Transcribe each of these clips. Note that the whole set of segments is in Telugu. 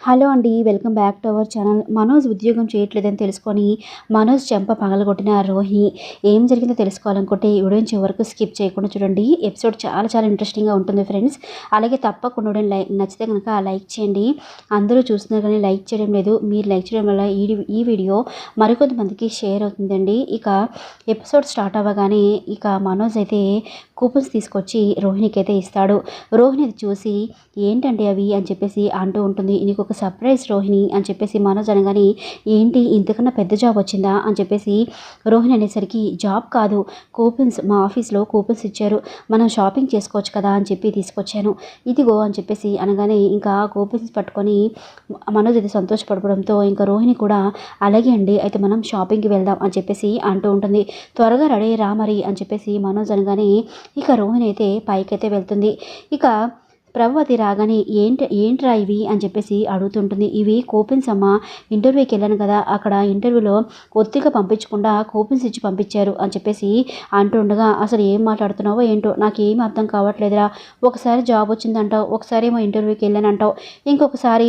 హలో అండి welcome back to our channel. Manoj ఉద్యోగం చేయట్లేదని తెలుసుకొని మనోజ్ చెంప పగలగొట్టిన రోహిణి ఏం జరిగిందో తెలుసుకోవాలనుకుంటే ఈ వీడియోని చివరకు స్కిప్ చేయకుండా చూడండి. ఎపిసోడ్ చాలా చాలా ఇంట్రెస్టింగ్గా ఉంటుంది ఫ్రెండ్స్. అలాగే తప్పకుండా లైక్ నచ్చితే కనుక లైక్ చేయండి. అందరూ చూస్తున్నారు కానీ లైక్ చేయడం లేదు. మీరు లైక్ చేయడం వల్ల ఈ ఈ వీడియో మరికొంతమందికి షేర్ అవుతుందండి. ఇక ఎపిసోడ్ స్టార్ట్ అవ్వగానే ఇక మనోజ్ అయితే కూపన్స్ తీసుకొచ్చి రోహిణికి అయితే ఇస్తాడు. రోహిణి చూసి ఏంటంటే అవి? అని చెప్పేసి అంటూ ఉంటుంది. నీకు ఒక సర్ప్రైజ్ రోహిణి అని చెప్పేసి మనోజ్ అనగానే ఏంటి ఇంతకన్నా పెద్ద జాబ్ వచ్చిందా? అని చెప్పేసి రోహిణి అనేసరికి జాబ్ కాదు. కూపన్స్ మా ఆఫీస్లో కూపన్స్ ఇచ్చారు. మనం షాపింగ్ చేసుకోవచ్చు కదా? అని చెప్పి తీసుకొచ్చాను. ఇదిగో అని చెప్పేసి అనగానే ఇంకా కూపన్స్ పట్టుకొని మనోజ్ అయితే సంతోషపడడంతో ఇంకా రోహిణి కూడా అలాగే అండి అయితే మనం షాపింగ్కి వెళ్దాం అని చెప్పేసి అంటూ ఉంటుంది. త్వరగా రెడీ రా మరి అని చెప్పేసి మనోజ్ అనగానే ఇక రోహిణి అయితే పైకైతే వెళ్తుంది. ఇక ప్రభావతి రాగానే ఏంటి ఏంట్రా ఇవి అని చెప్పేసి అడుగుతుంటుంది. ఇవి కూపెన్స్ అమ్మ ఇంటర్వ్యూకి వెళ్ళాను కదా అక్కడ ఇంటర్వ్యూలో ఒత్తిగా పంపించకుండా కూపెన్స్ ఇచ్చి పంపించారు అని చెప్పేసి అంటుండగా అసలు ఏం మాట్లాడుతున్నావో ఏంటో? నాకు ఏం అర్థం కావట్లేదురా. ఒకసారి జాబ్ వచ్చిందంటావు ఒకసారి ఏమో ఇంటర్వ్యూకి వెళ్ళానంటావు. ఇంకొకసారి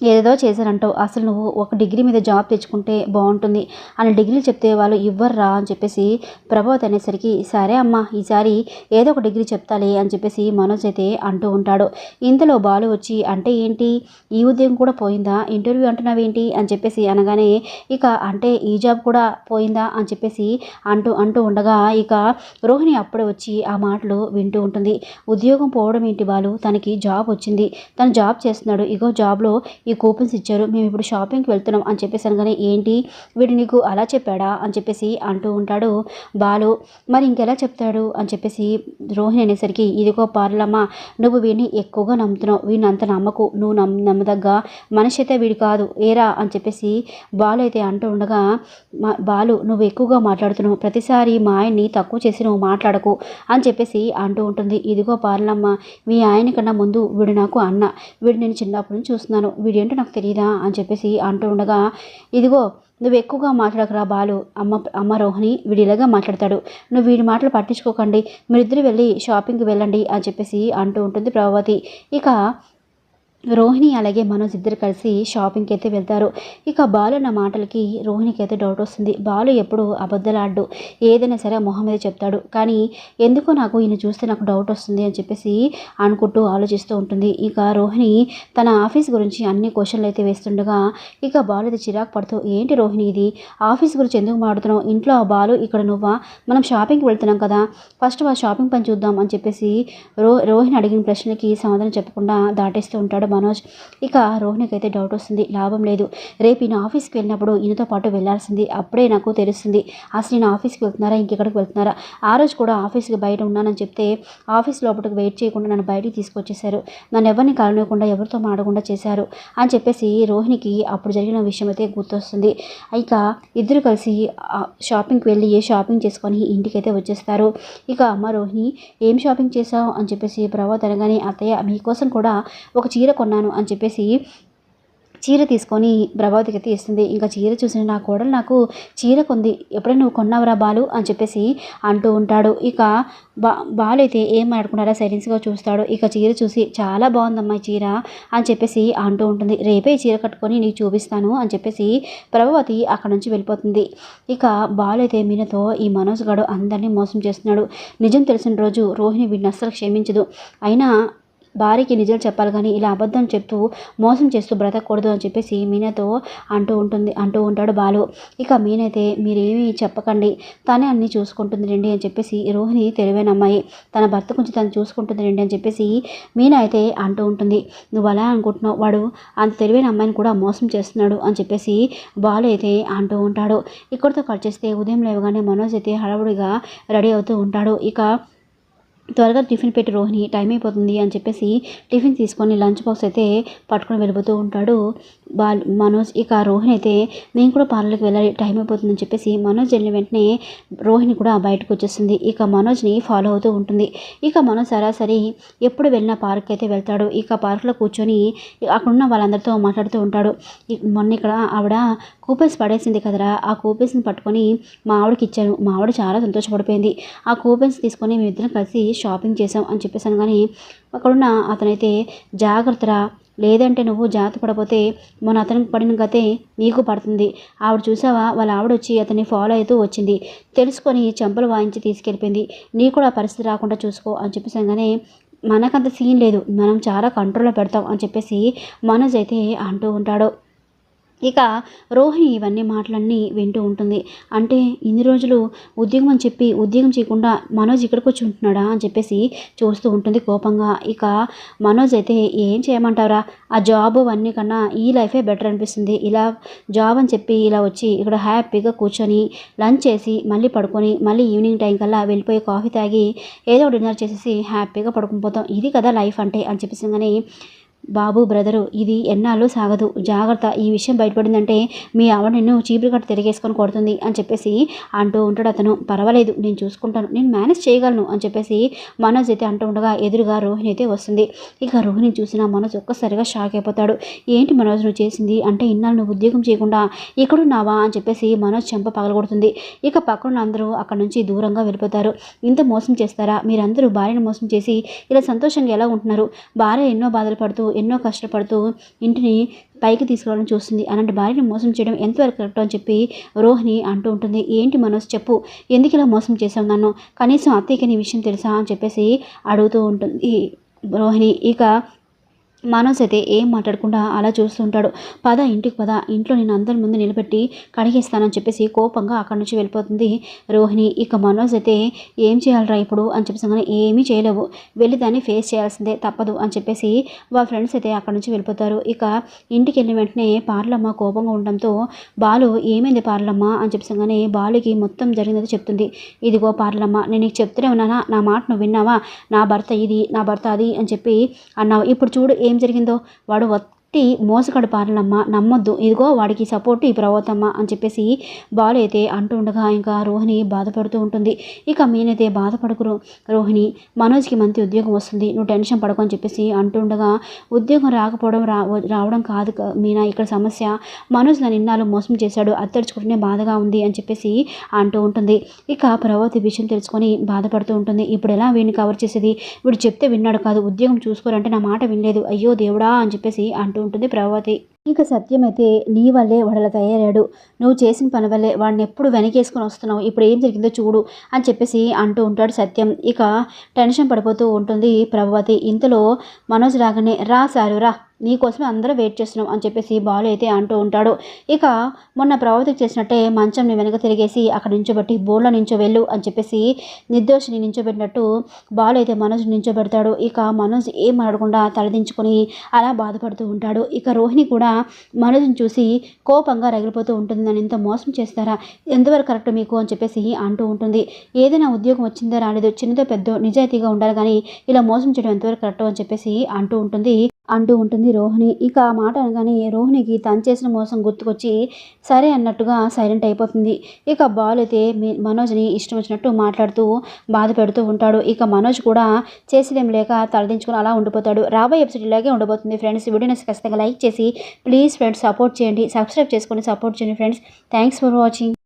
ఏదేదో చేశారంటావు అసలు నువ్వు ఒక డిగ్రీ మీద జాబ్ తెచ్చుకుంటే బాగుంటుంది అని డిగ్రీలు చెప్తే వాళ్ళు ఇవ్వర్రా అని చెప్పేసి ప్రభావతి అనేసరికి సరే అమ్మ ఈసారి ఏదో ఒక డిగ్రీ చెప్తాలే అని చెప్పేసి మనోజ్ అయితే అంటూ ఉంటాడు. ఇంతలో బాలు వచ్చి అంటే ఏంటి? ఈ ఉద్యోగం కూడా పోయిందా? ఇంటర్వ్యూ అంటున్నావేంటి? అని చెప్పేసి అనగానే ఇక అంటే ఈ జాబ్ కూడా పోయిందా? అని చెప్పేసి అంటూ అంటూ ఉండగా ఇక రోహిణి అప్పుడే వచ్చి ఆ మాటలు వింటూ ఉంటుంది. ఉద్యోగం పోవడం ఏంటి బాలు? తనకి జాబ్ వచ్చింది. తను జాబ్ చేస్తున్నాడు. ఇగో జాబ్లో ఈ కూపన్స్ ఇచ్చారు. మేము ఇప్పుడు షాపింగ్కి వెళ్తున్నాం అని చెప్పేసి అనగానే ఏంటి? వీడు నీకు అలా చెప్పాడా? అని చెప్పేసి అంటూ ఉంటాడు బాలు. మరి ఇంకెలా చెప్తాడు? అని చెప్పేసి రోహిణి అనేసరికి ఇదిగో పార్లమ్మ నువ్వు వీడిని ఎక్కువగా నమ్ముతున్నావు. వీడిని అంత నమ్మకు. నువ్వు నమ్ నమ్మదగ్గ మనిషి అయితే వీడు కాదు. ఏరా? అని చెప్పేసి బాలు అయితే అంటూ ఉండగా బాలు నువ్వు ఎక్కువగా మాట్లాడుతున్నావు. ప్రతిసారి మా ఆయన్ని తక్కువ చేసి నువ్వు మాట్లాడకు అని చెప్పేసి అంటూ ఉంటుంది. ఇదిగో పార్లమ్మ మీ ఆయన కన్నా ముందు వీడు నాకు అన్న. వీడు నేను చిన్నప్పటి నుంచి చూస్తున్నాను. వీడి ఏంటో నాకు తెలియదా అని చెప్పేసి అంటూ ఉండగా ఇదిగో నువ్వు ఎక్కువగా మాట్లాడకరా బాలు. అమ్మ అమ్మ రోహిణి వీడు ఇలాగా మాట్లాడతాడు. నువ్వు వీడి మాటలు పట్టించుకోకండి. మీరిద్దరు వెళ్ళి షాపింగ్కి వెళ్ళండి అని చెప్పేసి అంటూ ఉంటుంది ప్రభావతి. ఇక రోహిణి అలాగే మనోజ్ ఇద్దరు కలిసి షాపింగ్కి అయితే వెళ్తారు. ఇక బాలు అన్న మాటలకి రోహిణికి అయితే డౌట్ వస్తుంది. బాలు ఎప్పుడు అబద్ధలాడ్డు ఏదైనా సరే మొహం మీద చెప్తాడు. కానీ ఎందుకో నాకు ఈయన చూస్తే నాకు డౌట్ వస్తుంది అని చెప్పేసి అనుకుంటూ ఆలోచిస్తూ ఉంటుంది. ఇక రోహిణి తన ఆఫీస్ గురించి అన్ని క్వశ్చన్లు అయితే వేస్తుండగా ఇక బాలు అయితే చిరాకు పడుతూ ఏంటి రోహిణి ఇది? ఆఫీస్ గురించి ఎందుకు మాడుతున్నావు ఇంట్లో ఆ బాలు ఇక్కడ నువ్వా? మనం షాపింగ్కి వెళ్తున్నాం కదా. ఫస్ట్ ఆ షాపింగ్ పని చూద్దాం అని చెప్పేసి రో రోహిణి అడిగిన ప్రశ్నకి సమాధానం చెప్పకుండా దాటేస్తూ ఉంటాడు మనోజ్. ఇక రోహిణికి అయితే డౌట్ వస్తుంది. లాభం లేదు. రేపు ఈయన ఆఫీస్కి వెళ్ళినప్పుడు ఈయనతో పాటు వెళ్ళాల్సింది అప్పుడే నాకు తెలుస్తుంది. అసలు నేను ఆఫీస్కి వెళ్తున్నారా? ఇంకెక్కడికి వెళ్తున్నారా? ఆ రోజు కూడా ఆఫీస్కి బయట ఉన్నానని చెప్తే ఆఫీస్ లోపలికి వెయిట్ చేయకుండా నన్ను బయటికి తీసుకొచ్చేశారు. నన్ను ఎవరిని కలనివ్వకుండా ఎవరితో మాడకుండా చేశారు అని చెప్పేసి రోహిణికి అప్పుడు జరిగిన విషయం అయితే గుర్తొస్తుంది. ఇక ఇద్దరు కలిసి షాపింగ్కి వెళ్ళి ఏ షాపింగ్ చేసుకొని ఇంటికైతే వచ్చేస్తారు. ఇక అమ్మ రోహిణి ఏం షాపింగ్ చేసావు అని చెప్పేసి ప్రభాత్ అనగానే అత్తయ్య మీకోసం కూడా ఒక చీర కొన్నాను అని చెప్పేసి చీర తీసుకొని ప్రభావతికి అయితే ఇస్తుంది. ఇంకా చీర చూసిన నా కోడలు నాకు చీర కొంది. ఎప్పుడైనా నువ్వు కొన్నావురా బాలు అని చెప్పేసి అంటూ ఉంటాడు. ఇక బా బాలు అయితే ఏం మాట్లాడుకున్నారా? సైలెన్స్గా చూస్తాడు. ఇక చీర చూసి చాలా బాగుందమ్మా ఈ చీర అని చెప్పేసి అంటూ ఉంటుంది. రేపే చీర కట్టుకొని నీకు చూపిస్తాను అని చెప్పేసి ప్రభావతి అక్కడ నుంచి వెళ్ళిపోతుంది. ఇక బాలు అయితే మీనతో ఈ మనోజ్ గడు అందరినీ మోసం చేస్తున్నాడు. నిజం తెలిసిన రోజు రోహిణి వీడిని అస్సలు క్షమించదు. అయినా భార్యకి నిజాలు చెప్పాలి కానీ ఇలా అబద్ధం చెప్తూ మోసం చేస్తూ బ్రతకూడదు అని చెప్పేసి మీనతో అంటూ ఉంటుంది అంటూ ఉంటాడు బాలు. ఇక మీనైతే మీరేమీ చెప్పకండి తనే అన్నీ చూసుకుంటుంది రండి అని చెప్పేసి రోహిణి తెలివైన అమ్మాయి తన భర్త గురించి తను చూసుకుంటుంది రండి అని చెప్పేసి మీన అయితే అంటూ ఉంటుంది. నువ్వు అలా అనుకుంటున్నావు వాడు అంత తెలివైన అమ్మాయిని కూడా మోసం చేస్తున్నాడు అని చెప్పేసి బాలు అయితే అంటూ ఉంటాడు. ఇక్కడితో కట్ చేస్తే ఉదయం లేవగానే మనోజ్ అయితే హడావుడిగా రెడీ అవుతూ ఉంటాడు. ఇక త్వరగా టిఫిన్ పెట్టి రోహిణి టైం అయిపోతుంది అని చెప్పేసి టిఫిన్ తీసుకొని లంచ్ బాక్స్ అయితే పట్టుకొని వెళ్ళిపోతూ ఉంటాడు. బాల్ మనోజ్ ఇక రోహిణి అయితే నేను కూడా పార్లర్కి వెళ్ళాలి టైం అయిపోతుందని చెప్పేసి మనోజ్ వెళ్ళిన వెంటనే రోహిణి కూడా బయటకు వచ్చేస్తుంది. ఇక మనోజ్ని ఫాలో అవుతూ ఉంటుంది. ఇక మనోజ్ సరాసరి ఎప్పుడు వెళ్ళినా పార్క్ అయితే వెళ్తాడు. ఇక పార్క్లో కూర్చొని అక్కడున్న వాళ్ళందరితో మాట్లాడుతూ ఉంటాడు. మొన్న ఇక్కడ ఆవిడ కూపెన్స్ పడేసింది కదరా ఆ కూపెన్స్ని పట్టుకొని మా ఆవిడకి ఇచ్చాను. మా ఆవిడ చాలా సంతోషపడిపోయింది. ఆ కూపెన్స్ తీసుకొని మేమిద్దరం కలిసి షాపింగ్ చేసాం అని చెప్పేసాను కానీ అక్కడున్న అతనైతే జాగ్రత్తరా? లేదంటే నువ్వు జాగ్రత్త పడపోతే మొన్న అతనికి పడిన గతే నీకు పడుతుంది. ఆవిడ చూసావా? వాళ్ళ ఆవిడ వచ్చి అతన్ని ఫాలో అవుతూ వచ్చింది. తెలుసుకొని చెంపలు వాయించి తీసుకెళ్ళిపోయింది. నీ కూడా పరిస్థితి రాకుండా చూసుకో అని చెప్పేసంగానే మనకంత సీన్ లేదు. మనం చాలా కంట్రోల్లో పెడతాం అని చెప్పేసి మనోజ్ అయితే అంటూ ఉంటాడు. ఇక రోహిణి ఇవన్నీ మాటలన్నీ వింటూ ఉంటుంది. అంటే ఇన్ని రోజులు ఉద్యోగం అని చెప్పి ఉద్యోగం చేయకుండా మనోజ్ ఇక్కడికి వచ్చి ఉంటున్నాడా అని చెప్పేసి చూస్తూ ఉంటుంది కోపంగా. ఇక మనోజ్ అయితే ఏం చేయమంటారా ఆ జాబ్ అన్నీ కన్నా ఈ లైఫే బెటర్ అనిపిస్తుంది. ఇలా జాబ్ అని చెప్పి ఇలా వచ్చి ఇక్కడ హ్యాపీగా కూర్చొని లంచ్ చేసి మళ్ళీ పడుకొని మళ్ళీ ఈవినింగ్ టైం కల్లా వెళ్ళిపోయి కాఫీ తాగి ఏదో డిన్నర్ చేసేసి హ్యాపీగా పడుకుని పోతాం. ఇది కదా లైఫ్ అంటే అని చెప్పేసి కానీ బాబు బ్రదరు ఇది ఎన్నాళ్ళు సాగదు. జాగ్రత్త ఈ విషయం బయటపడిందంటే మీ ఆవిడ నిన్ను చీపురు కట్ట తిరిగేసుకొని కొడుతుంది అని చెప్పేసి అంటూ ఉంటాడు అతను. పర్వాలేదు నేను చూసుకుంటాను నేను మేనేజ్ చేయగలను అని చెప్పేసి మనోజ్ అయితే అంటూ ఉండగా ఎదురుగా రోహిణి అయితే వస్తుంది. ఇక రోహిణి చూసిన మనోజ్ ఒక్కసారిగా షాక్ అయిపోతాడు. ఏంటి మనోజ్ నువ్వు చేసింది? అంటే ఇన్నాళ్ళు నువ్వు ఉద్యోగం చేయకుండా ఇక్కడున్నావా అని చెప్పేసి మనోజ్ చెంప పగలగొడుతుంది. ఇక పక్కన అందరూ అక్కడ నుంచి దూరంగా వెళ్ళిపోతారు. ఇంత మోసం చేస్తారా? మీరందరూ భార్యను మోసం చేసి ఇలా సంతోషంగా ఎలా ఉంటున్నారు? భార్య ఎన్నో బాధలు పడుతూ ఎన్నో కష్టపడుతూ ఇంటిని పైకి తీసుకురావడం చూస్తుంది. అలాంటి భార్యను మోసం చేయడం ఎంతవరకు కరెక్ట్ అని చెప్పి రోహిణి అంటూ ఉంటుంది. ఏంటి మనోజ్ చెప్పు? ఎందుకు ఇలా మోసం చేసావు నన్ను? కనీసం అత్తయ్యకి నీ విషయం తెలుసా అని చెప్పేసి అడుగుతూ ఉంటుంది. రోహిణి ఇక మనోజ్ అయితే ఏం మాట్లాడకుండా అలా చూస్తుంటాడు. పద ఇంటికి పద ఇంట్లో నేను అందరి ముందు నిలబెట్టి కడిగిస్తానని చెప్పేసి కోపంగా అక్కడి నుంచి వెళ్ళిపోతుంది రోహిణి. ఇక మనోజ్ అయితే ఏం చేయాలరా ఇప్పుడు అని చెప్పేసి ఏమీ చేయలేవు. వెళ్ళి దాన్ని ఫేస్ చేయాల్సిందే తప్పదు అని చెప్పేసి వాళ్ళ ఫ్రెండ్స్ అయితే అక్కడి నుంచి వెళ్ళిపోతారు. ఇక ఇంటికి వెళ్ళిన వెంటనే పార్లమ్మ కోపంగా ఉండడంతో బాలు ఏమైంది పార్లమ్మ? అని చెప్పేసి బాలుకి మొత్తం జరిగినది చెప్తుంది. ఇదిగో పార్లమ్మ నేను నీకు చెప్తూనే ఉన్నానా? నా మాట నువ్వు విన్నావా? నా భర్త ఇది నా భర్త అది అని చెప్పి అన్నావు. ఇప్పుడు చూడు ఏం జరిగిందో వాడు వట్టి మోసగడు పారలమ్మ నమ్మొద్దు. ఇదిగో వాడికి సపోర్ట్ ఈ ప్రవోతమ్మ అని చెప్పేసి బాలు అయితే అంటూ ఉండగా ఇంకా రోహిణి బాధపడుతూ ఉంటుంది. ఇక మీనైతే బాధపడకురు. రోహిణి మనోజ్కి మంచి ఉద్యోగం వస్తుంది. నువ్వు టెన్షన్ పడకు అని చెప్పేసి అంటూ ఉండగా ఉద్యోగం రాకపోవడం రా రావడం కాదు మీనా. ఇక్కడ సమస్య మనోజ్ నన్ను ఇన్నాళ్ళు మోసం చేశాడు. అత్తడుచుకుంటూనే బాధగా ఉంది అని చెప్పేసి అంటూ ఉంటుంది. ఇక ప్రవోతి విషయం తెలుసుకొని బాధపడుతూ ఉంటుంది. ఇప్పుడు ఎలా వీడిని కవర్ చేసేది? వీడు చెప్తే విన్నాడు కాదు. ఉద్యోగం చూసుకోరంటే నా మాట వినలేదు. అయ్యో దేవుడా అని చెప్పేసి అంటూ ఉంటుంది ప్రభావతి. ఇక సత్యం అయితే నీ వల్లే వాడలా తయారాడు నువ్వు చేసిన పని వల్లే వాడిని ఎప్పుడు వెనకేసుకొని వస్తున్నావు. ఇప్పుడు ఏం జరిగిందో చూడు అని చెప్పేసి అంటూ ఉంటాడు సత్యం. ఇక టెన్షన్ పడిపోతూ ఉంటుంది ప్రభావతి. ఇంతలో మనోజ్ రాగానే రా సారు రా. నీకోసమే అందరూ వెయిట్ చేస్తున్నాం అని చెప్పేసి బాలు అయితే అంటూ ఉంటాడు. ఇక మొన్న ప్రభావితం చేసినట్టే మంచంని వెనక తిరిగేసి అక్కడ నించోబెట్టి బోర్లో నించో వెళ్ళు అని చెప్పేసి నిర్దోషిని నించోబెట్టినట్టు బాలు అయితే మనోజ్ నించోబెడతాడు. ఇక మనోజ్ ఏం అడగకుండా తలదించుకొని అలా బాధపడుతూ ఉంటాడు. ఇక రోహిణి కూడా మనోజ్ని చూసి కోపంగా రగిలిపోతూ ఉంటుంది నన్ను ఇంత మోసం చేస్తారా? ఎంతవరకు కరెక్ట్ మీకు అని చెప్పేసి అంటూ ఉంటుంది. ఏదైనా ఉద్యోగం వచ్చిందో రాలేదో చిన్నదో పెద్దో నిజాయితీగా ఉండాలి కానీ ఇలా మోసం చేయడం ఎంతవరకు కరెక్ట్ అని చెప్పేసి అంటూ ఉంటుంది. అంటూ ఉంటుంది రోహిణి. ఇక ఆ మాట అనగానే రోహిణికి తను చేసిన మోసం గుర్తుకొచ్చి సరే అన్నట్టుగా సైలెంట్ అయిపోతుంది. ఇక బాల్ అయితే మీ- మనోజ్ని ఇష్టం వచ్చినట్టు మాట్లాడుతూ బాధ పెడుతూ ఉంటాడు. ఇక మనోజ్ కూడా చేసేదేం లేక తలదించుకొని అలా ఉండిపోతాడు. రాబోయే ఎపిసోడ్ ఇలాగే ఉండబోతుంది ఫ్రెండ్స్ వీడియోని ఖచ్చితంగా లైక్ చేసి ప్లీజ్ ఫ్రెండ్స్ సపోర్ట్ చేయండి. సబ్స్క్రైబ్ చేసుకొని సపోర్ట్ చేయండి ఫ్రెండ్స్ థ్యాంక్స్ ఫర్ వాచింగ్